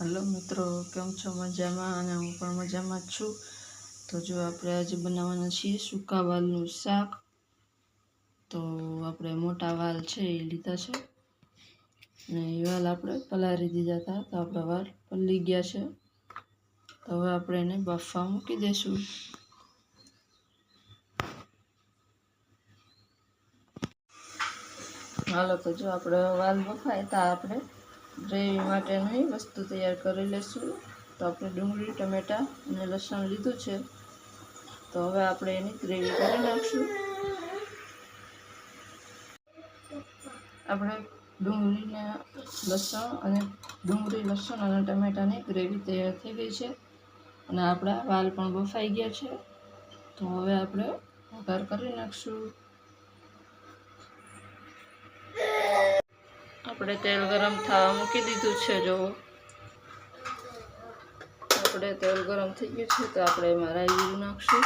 Hello મિત્રો, કેમ છો મજામાં? અને હું પણ મજામાં જ છું. તો જો આપણે આજે બનાવવાના છીએ સૂકા વાલનું શાક. તો આપણે મોટા વાલ છે એ લીધા છે. અને એ વાલ આપણે પલાળી દીધા હતા. તો આપણા વાલ પલળી ગયા છે. તો હવે આપણે એને બાફવા મૂકી દઈશું. હાલો, તો જો આપણે વાલ બફાય તો આપણે. ગ્રેવી માટેની વસ્તુ તૈયાર કરી લઈશું તો આપણે ડુંગળી, ટમેટાં અને લસણ લીધું છે. તો હવે આપણે એની ગ્રેવી કરી નાખશું. આપણે ડુંગળીને લસણ અને ડુંગળી, લસણ અને ટમેટાની ગ્રેવી તૈયાર થઈ ગઈ છે. અને આપણા વાલ પણ બફાઈ ગયા છે. તો હવે આપણે વઘાર કરી નાખશું. આપણે તેલ ગરમ થવા મૂકી દીધું છે, જો. આપણે તેલ ગરમ થઈ ગયું છે, તો આપણે એમાં રાઈ જીરું નાખશું.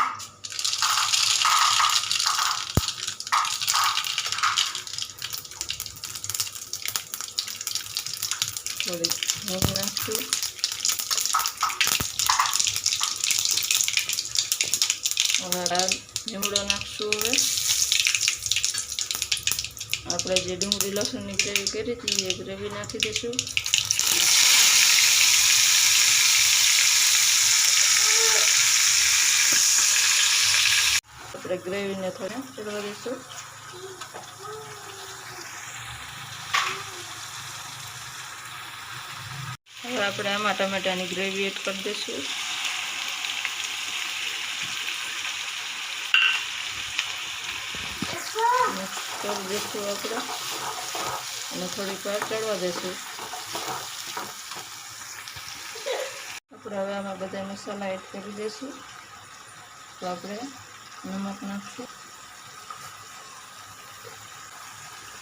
થોડી હિંગ નાખશું. હવે લીમડો નાખશું હવે. આપણે જે ડુંગળી, લસણની ગ્રેવી કરી હતી, એ ગ્રેવી નાખી દઈશું. આપણે ગ્રેવીને થોડે ચડવા દઈશું. હવે આપણે આમાં ટમેટાની ગ્રેવી એડ કરી દઈશું મિક્સ કરી દઈશું આપણે. અને થોડીક વાર ચડવા દઈશું આપણે હવે આમાં બધા મસાલા એડ કરી દઈશું તો આપણે નમક નાખશું.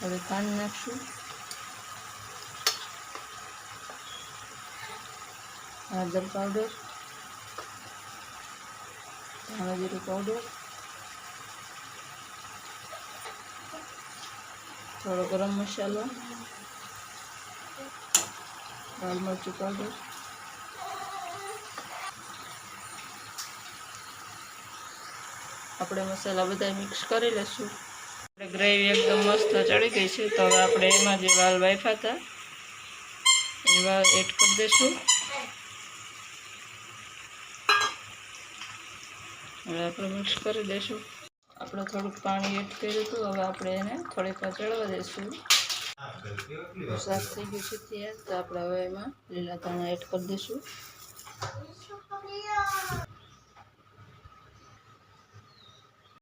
હવે પાન નાખશું. હળદર પાવડર ધાણા જીરું પાવડર થોડો ગરમ મસાલો, લાલ મરચું પાવડર. આપણે મસાલા બધા મિક્સ કરી લઈશું આપણે ગ્રેવી એકદમ મસ્ત ચડી ગઈ છે, તો હવે આપણે એમાં જે વાલ વાઈફા હતા એ વાલ એડ કરી દઈશું હવે આપણે મિક્સ કરી દઈશું આપણે થોડુંક પાણી એડ કર્યું હતું, હવે આપણે એને થોડીક વાર ચડવા દઈશું સાફ થઈ ગયું છે તૈયાર તો આપણે હવે એમાં લીલા ધાણા એડ કરી દઈશું